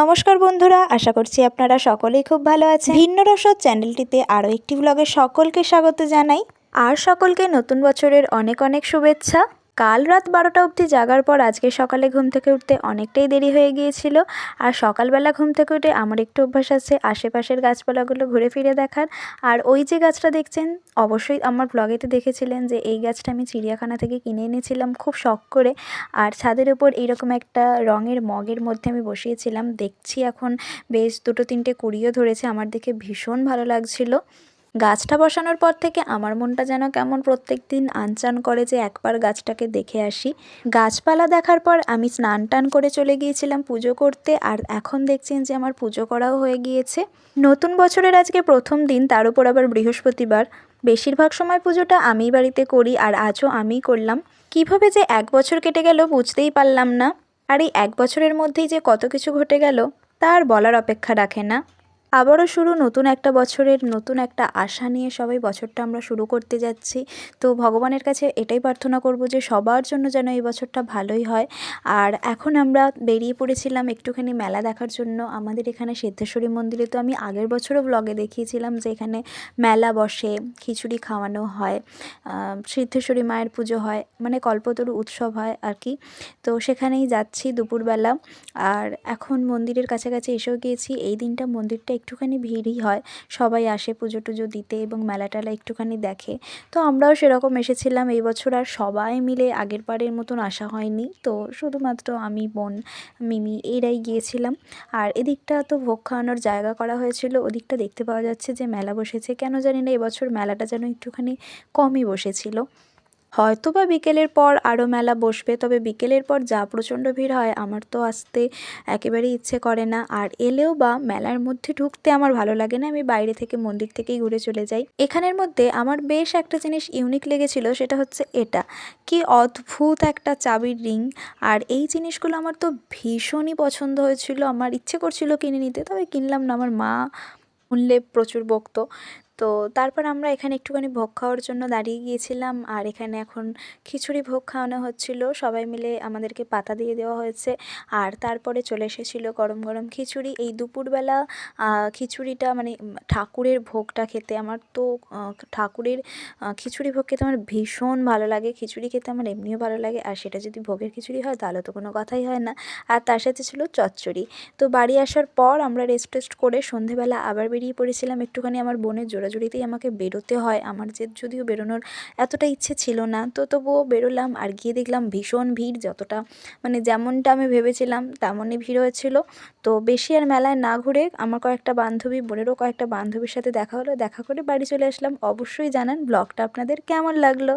নমস্কার বন্ধুরা, আশা করছি আপনারা সকলেই খুব ভালো আছেন। ভিন্ন রসদ চ্যানেলটিতে আরও একটি ব্লগে সকলকে স্বাগত জানাই। আর সকলকে নতুন বছরের অনেক অনেক শুভেচ্ছা। কাল রাত বারোটা অবধি জাগার পর আজকে সকালে ঘুম থেকে উঠতে অনেকটাই দেরি হয়ে গিয়েছিল। আর সকালবেলা ঘুম থেকে উঠে আমার একটু অভ্যাস আছে, আশেপাশের গাছপালাগুলো ঘুরে ফিরে দেখার। আর ওই যে গাছটা দেখছেন, অবশ্যই আমার ব্লগেতে দেখেছিলেন যে এই গাছটা আমি চিড়িয়াখানা থেকে কিনে এনেছিলাম খুব শখ করে। আর ছাদের উপর এইরকম একটা রঙের মগের মধ্যে আমি বসিয়েছিলাম। দেখছি এখন বেশ দুটো তিনটে কুড়িও ধরেছে, আমার দেখে ভীষণ ভালো লাগছিল। গাছটা বসানোর পর থেকে আমার মনটা যেন কেমন প্রত্যেক দিন আনচান করে যে একবার গাছটাকে দেখে আসি। গাছপালা দেখার পর আমি স্নান টান করে চলে গিয়েছিলাম পুজো করতে আর এখন দেখছেন যে আমার পুজো করাও হয়ে গিয়েছে। নতুন বছরের আজকে প্রথম দিন, তার উপর আবার বৃহস্পতিবার। বেশিরভাগ সময় পুজোটা আমিই বাড়িতে করি আর আজও আমিই করলাম। কীভাবে যে এক বছর কেটে গেল বুঝতেই পারলাম না। আর এই এক বছরের মধ্যেই যে কত কিছু ঘটে গেল তার বলার অপেক্ষা রাখে না। আবারও শুরু নতুন একটা বছরের নতুন একটা আশা নিয়ে সবাই বছরটা আমরা শুরু করতে যাচ্ছি। তো ভগবানের কাছে এটাই প্রার্থনা করব যে সবার জন্য যেন এই বছরটা ভালোই হয়। আর এখন আমরা বেরিয়ে পড়েছিলাম একটুখানি মেলা দেখার জন্য। আমাদের এখানে সিদ্ধেশ্বরী মন্দিরে তো আমি আগের বছরও ব্লগে দেখিয়েছিলাম যে এখানে মেলা বসে খিচুড়ি খাওয়ানো হয় সিদ্ধেশ্বরী মায়ের পুজো হয় মানে কল্পতরু উৎসব হয় আর কি। তো সেখানেই যাচ্ছি দুপুরবেলা। আর এখন মন্দিরের কাছাকাছি এসেও গিয়েছি। এই দিনটা মন্দিরটা একটুখানি ভিড়ই হয়। সবাই আসে পুজো টুজো দিতে এবং মেলা টেলা একটুখানি দেখে। তো আমরাও সেরকম এসেছিলাম এই বছর আর সবাই মিলে আগের বারের মতন আসা হয়নি। তো শুধুমাত্র আমি, বোন, মিমি এরাই গিয়েছিলাম। আর এদিকটা তো ভোগ খাওয়ানোর জায়গা করা হয়েছিল। ওদিকটা দেখতে পাওয়া যাচ্ছে যে মেলা বসেছে। কেন জানি না, এবছর মেলাটা যেন একটুখানি কমই বসেছিল। হয়তো বা বিকেলের পর আরও মেলা বসবে, তবে বিকেলের পর যা প্রচণ্ড ভিড় হয়, আমার তো আসতে একেবারেই ইচ্ছে করে না। আর এলেও বা মেলার মধ্যে ঢুকতে আমার ভালো লাগে না, আমি বাইরে থেকে মন্দির থেকেই ঘুরে চলে যাই। এখানের মধ্যে আমার বেশ একটা জিনিস ইউনিক লেগেছিল, সেটা হচ্ছে এটা। কি অদ্ভুত একটা চাবির রিং। আর এই জিনিসগুলো আমার তো ভীষণই পছন্দ হয়েছিল, আমার ইচ্ছে করছিল কিনে নিতে, তবে কিনলাম না। আমার মা শুনলে প্রচুর বকতো। তো তারপর আমরা এখানে একটুখানি ভোগ খাওয়ার জন্য দাঁড়িয়ে গিয়েছিলাম। আর এখানে এখন খিচুড়ি ভোগ খাওয়ানো হচ্ছিল। সবাই মিলে আমাদেরকে পাতা দিয়ে দেওয়া হয়েছে। আর তারপরে চলে এসেছিল গরম গরম খিচুড়ি। এই দুপুরবেলা খিচুড়িটা মানে ঠাকুরের ভোগটা খেতে আমার তো ঠাকুরের খিচুড়ি ভোগ খেতে আমার ভীষণ ভালো লাগে। খিচুড়ি খেতে আমার এমনিও ভালো লাগে। আর সেটা যদি ভোগের খিচুড়ি হয় তাহলে তো কোনো কথাই হয় না। আর তার সাথে ছিল চচ্চড়ি। তো বাড়ি আসার পর আমরা রেস্ট টেস্ট করে সন্ধেবেলা আবার বেরিয়ে পড়েছিলাম। একটুখানি আমার বোনের জোড়াজুড়িতেই আমাকে বেরোতে হয়। আমার যে যদিও বেরোনোর এতটা ইচ্ছে ছিল না, তো তবুও বেরোলাম আর গিয়ে দেখলাম ভীষণ ভিড়, যতটা মানে যেমনটা আমি ভেবেছিলাম তেমনই ভিড় হয়েছিল। তো বেশি আর মেলায় না ঘুরে আমার কয়েকটা বান্ধবী, বোনেরও কয়েকটা বান্ধবীর সাথে দেখা হলো। দেখা করে বাড়ি চলে আসলাম। অবশ্যই জানান ব্লগটা আপনাদের কেমন লাগল।